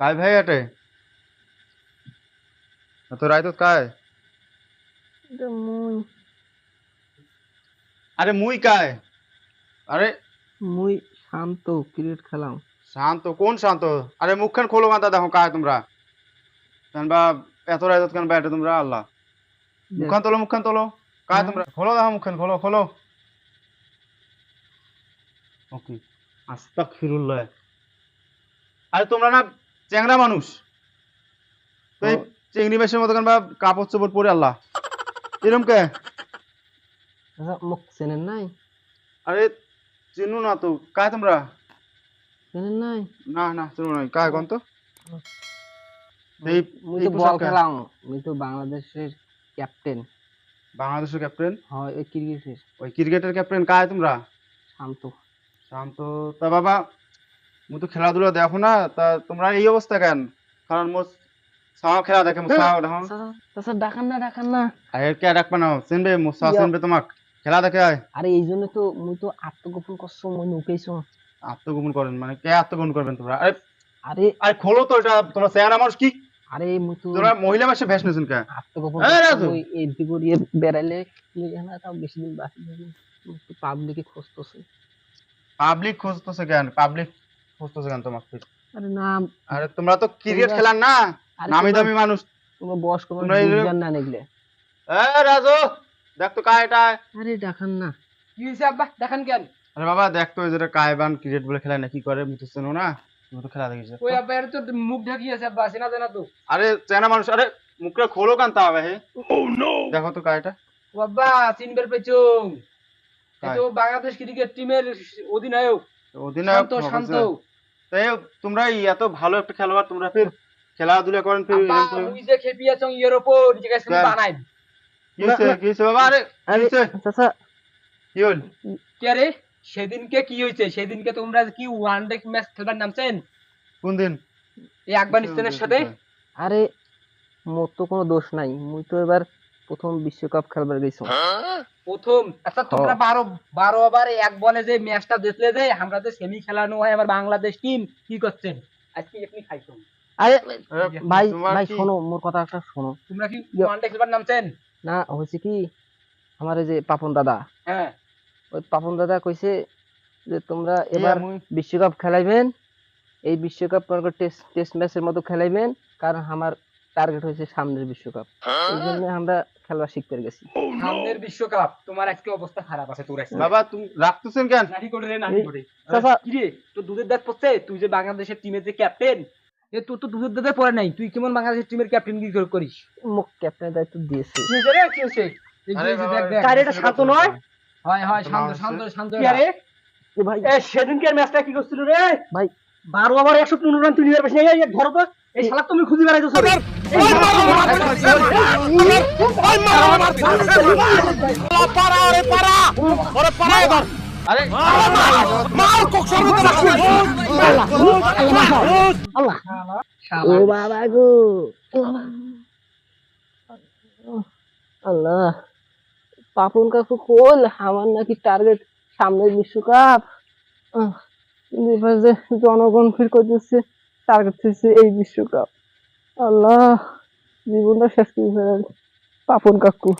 काय भाई अटे तो राहतो काय এটা মুই अरे मुई काय अरे মুই শান্ত ক্রিকেট খেলাম শান্ত কোন শান্ত আরে মুখখান খোলো মাথা দেখো কায় তোমরা কেন বা এত রাত কেন ব্যাটে তোমরা আল্লাহ মুখখান তোলো মুখখান তোলো কায় তোমরা খোলো দেখো মুখখান খোলো খোলো ওকে আস্তাক ফিরুল্লাহ আরে তোমরা না চ্যাংরা মানুষ। তো এই। চিংড়ি মেশের মতো বা কাপড় চোপড় পরে আল্লাহ। এরম কে? আচ্ছা মুখ চেনেন নাই? আরে চিনু না তো। কায় তোমরা? চেনেন নাই? না না চিনু নাই। কায় কোন তো? এই বল খেলাম। বাংলাদেশের ক্যাপ্টেন। বাংলাদেশের ক্যাপ্টেন? হয় এই ক্রিকেটের। ওই ক্রিকেটের ক্যাপ্টেন কায় তোমরা? শান্ত। শান্ত। তা বাবা মু তো খেলাধুলা দেখো না তা তোমরা এই অবস্থা কেন? কারণ মোর সাও খেলা দেখে মোর সাও দেখো। তাছাড়া ডাকান না ডাকান না। আরে কে ডাকবা না? চিনবে? মোর সাও। চিনবে তোমাক। খেলা দেখে আয়। আরে এই জন্য তো মুই তো আত্মগোপন করছ মুই নুকাইছো আত্মগোপন করেন মানে কে আত্মগোপন করবেন তোমরা? আরে আরে আরে খোলো তো এটা তোমরা চেহারা মানুষ কি? আরে মুই তো তোমরা মহিলা মাসে ভেস নিয়েছেন কে? আত্মগোপন এই করছ, রাজু। এই দিকে দিয়ে বেড়াইলে না তাও বেশি দিন বাকি পাবলিকে খুঁজতেছে। পাবলিক খুঁজতেছে কেন? পাবলিক খুঁজতেছে কেন তোমাকে আরে না আরে তোমরা তো ক্রিকেট খেলার না? নামি দামি মানুষ। তোমার বয়স কম তোমরা এই না নিগলে। এ রাজু দেখ তো কায় এটা। আরে ডাকান না। কি হয়েছে আব্বা? দেখান কেন? আরে বাবা দেখ তো ওই যেটা কায়বান ক্রিকেট বলে খেলায় না কি করে না? তুমি তো খেলা দেখিস ওই আব্বা এর তো মুখ ঢাকি আছে আব্বা চেনা জানা তো। আরে চেনা মানুষ আরে মুখটা খোলো কান তা হবে হে। দেখো তো কায়টা। ও আব্বা চিনবার পেছো তো বাংলাদেশ ক্রিকেট টিমের অধিনায়ক। অধিনায়ক শান্ত শান্ত। তাই তোমরা এত ভালো একটা খেলোয়াড় তোমরা ফির খেলাধুলা করেন ফির যে খেপিয়াছং ইয়ের শুধু বানাই। কি হয়েছে? বাবা? আরে কি চাচা কি হল? কে রে? সেদিনকে কি হয়েছে? সেদিনকে তোমরা কি ওয়ান ডে ম্যাচ খেলবার নামছেন? কোন দিন? এই আফগানিস্তানের সাথে? আরে মোর তো কোনো দোষ নাই। মুই তো এবার প্রথম বিশ্বকাপ খেলবার গেছো প্রথম আচ্ছা তোমরা বারো বারো ওভার এক বলে যে ম্যাচটা জিতলে যে আমরা যে সেমি খেলানো হয় আমার বাংলাদেশ টিম কি করছেন আজকে আপনি খাইছো। আরে ভাই ভাই শোনো মোর কথা একটা শোনো। তোমরা কি ইয়া। ওয়ান খেলবার নামছেন? না হয়েছে কি আমার এই যে পাপন দাদা। হ্যাঁ। ওই পাপন দাদা কইছে যে তোমরা এবার এবার বিশ্বকাপ খেলাইবেন এই বিশ্বকাপ টেস্ট টেস্ট ম্যাচের মতো খেলাইবেন কারণ আমার টার্গেট হয়েছে সামনের বিশ্বকাপ। এই জন্য আমরা খেলা শিখতে গেছি। সামনের বিশ্বকাপ তোমার আজকে অবস্থা খারাপ আছে তোর আজকে। বাবা তুমি রাখতেছেন কেন? নাহি করে রে নাহি করে। চাচা। কি রে তোর দুধের দাঁত পড়ছে? তুই যে বাংলাদেশের টিমের যে ক্যাপ্টেন এ তোর তো দুধের দাঁতে পড়ে নাই। তুই কেমন বাংলাদেশের টিমের ক্যাপ্টেন কি করে করিস? মুখ ক্যাপ্টেনের দায়িত্ব দিয়েছে। কি হয়েছে রে কি। আরে এটা শান্ত নয়? হয় হয় শান্ত শান্ত শান্ত কি আরে? এ ভাই। এ সেদিনকার ম্যাচটা কি করছিল রে? ভাই। বারো ওভার একশো পনেরো রান তুই নিয়ে পারছিস এই এক ধরো তো এই শালা তুমি খুঁজে বেড়াইছো সব আরে ও বাবা গো। আল্লাহ। পাপন কাকু কোল আমার নাকি টার্গেট সামনের বিশ্বকাপ। জনগণ ফির করতেছে। টার্গেট হচ্ছে এই বিশ্বকাপ। আল্লাহ জীবনটা শেষ করে ফেলেন। পাপন কাকু।